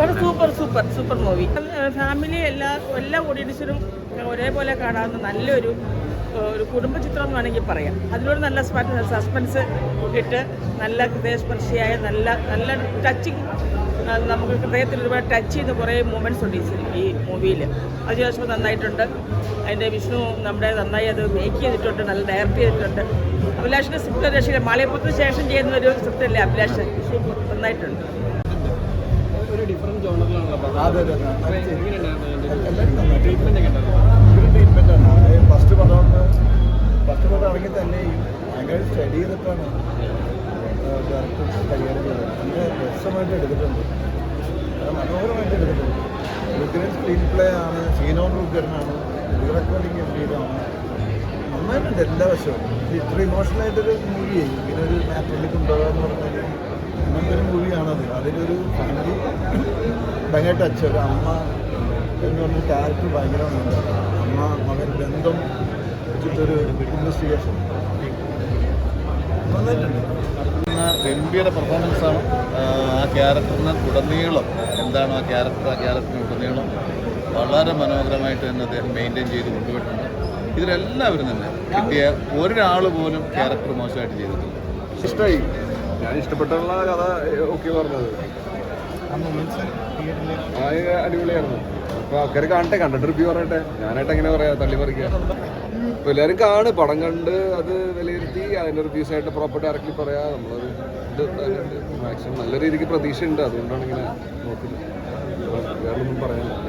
കാരണം super super super movie. Family എല്ലാ എല്ലാ ഓഡിയൻസിനും ഒരേപോലെ കാണാവുന്ന നല്ലൊരു ഒരു കുടുംബ ചിത്രം എന്ന് വേണമെങ്കിൽ പറയാം. അതിലൂടെ നല്ല സസ്പെൻസ് ഇട്ട് നല്ല ഹൃദയസ്പർശിയായ നല്ല നല്ല ടച്ചിങ് നമുക്ക് ഹൃദയത്തിൽ ഒരുപാട് ടച്ച് ചെയ്യുന്ന കുറേ മൂമെന്റ്സ് ഉണ്ട് ഈ മൂവിയിൽ അതിനുശേഷം നന്നായിട്ടുണ്ട്. അതിന്റെ വിഷ്ണു നമ്മുടെ നന്നായി അത് മേക്ക് ചെയ്തിട്ടുണ്ട് നല്ല ഡയറക്റ്റ് ചെയ്തിട്ടുണ്ട്. അഭിലാഷിന്റെ സ്ക്രിപ്റ്റ് രക്ഷയില്ല. മാളിയപ്പുറത്തിന് ശേഷം ചെയ്യുന്ന ഒരു സ്ക്രിപ്റ്റല്ലേ അഭിലാഷ്? നന്നായിട്ടുണ്ട്. ഒരു ഡിഫറെന്റ് ജോണറിലാണല്ലോ ട്രീറ്റ്മെന്റ് ഫസ്റ്റ് പടം ഫസ്റ്റ് പടം ഇറങ്ങി തന്നെ ഭയങ്കര സ്റ്റഡി ചെയ്തിട്ടാണ് കൈകാര്യം ചെയ്തത്. രസമായിട്ട് എടുത്തിട്ടുണ്ട്. മനോഹരമായിട്ട് എടുത്തിട്ടുണ്ട്. റുഗ്രൻ സ്ക്രീൻ പ്ലേ ആണ് സീനോൺ റുഗ്രനാണ് റെക്കോർഡിങ് ഗംഭീരമാണ് നന്നായിട്ടുണ്ട് എല്ലാ വശവും. ഇത് ഇത്ര ഇമോഷണലായിട്ടൊരു മൂവിയായി ഇങ്ങനെ ഒരു മാറ്റിലേക്ക് ഉണ്ടാകുക എന്ന് പറഞ്ഞാൽ അങ്ങനത്തെ ഒരു മൂവിയാണത് അതിലൊരു ഫാമിലി ഭയങ്കര ടച്ച് ഒരു അമ്മ എന്ന് പറഞ്ഞ ക്യാരക്ടർ ഭയങ്കരമാണ് അമ്മ മകൻ ബന്ധം വെച്ചിട്ടൊരു ഇൻവെസ്റ്റിഗേഷൻ നന്നായിട്ടുണ്ട്. ഗംഭീര പെർഫോമൻസ് ആണ്. ആ ക്യാരക്ടറിന് ഉടനീളം എന്താണ് ആ ക്യാരക്ടർ ആ ക്യാരക്ടറിന് ഉടനീളം വളരെ മനോഹരമായിട്ട് തന്നെ അദ്ദേഹം മെയിന്റെയിൻ ചെയ്ത് കൊണ്ടുപോയിട്ടുണ്ട്. ഇതിലെല്ലാവരും തന്നെ കിട്ടിയ ഒരാൾ പോലും ക്യാരക്ടർ മോശമായിട്ട് ചെയ്തിട്ടില്ല. ഇഷ്ടമായി ഞാൻ ഇഷ്ടപ്പെട്ടുള്ള കഥ ഓക്കെ പറഞ്ഞത്. അടിപൊളിയായിരുന്നു. അപ്പൊ ആൾക്കാർ കാണട്ടെ കണ്ടിട്ട് റിവ്യൂ പറയട്ടെ. ഞാനായിട്ട് എങ്ങനെ പറയാ തള്ളി പറിക്കുക അപ്പൊ എല്ലാവരും കാണ് പടം കണ്ട് അത് വിലയിരുത്തി അതിന്റെ റിവ്യൂസ് ആയിട്ട് പ്രോപ്പർ ഡയറക്റ്റ്ലി പറയാ. നമ്മളത് മാക്സിമം നല്ല രീതിക്ക് പ്രതീക്ഷ ഉണ്ട് അതുകൊണ്ടാണ് ഇങ്ങനെ നോക്കുന്നത്. വേറെ ഒന്നും പറയാനില്ല.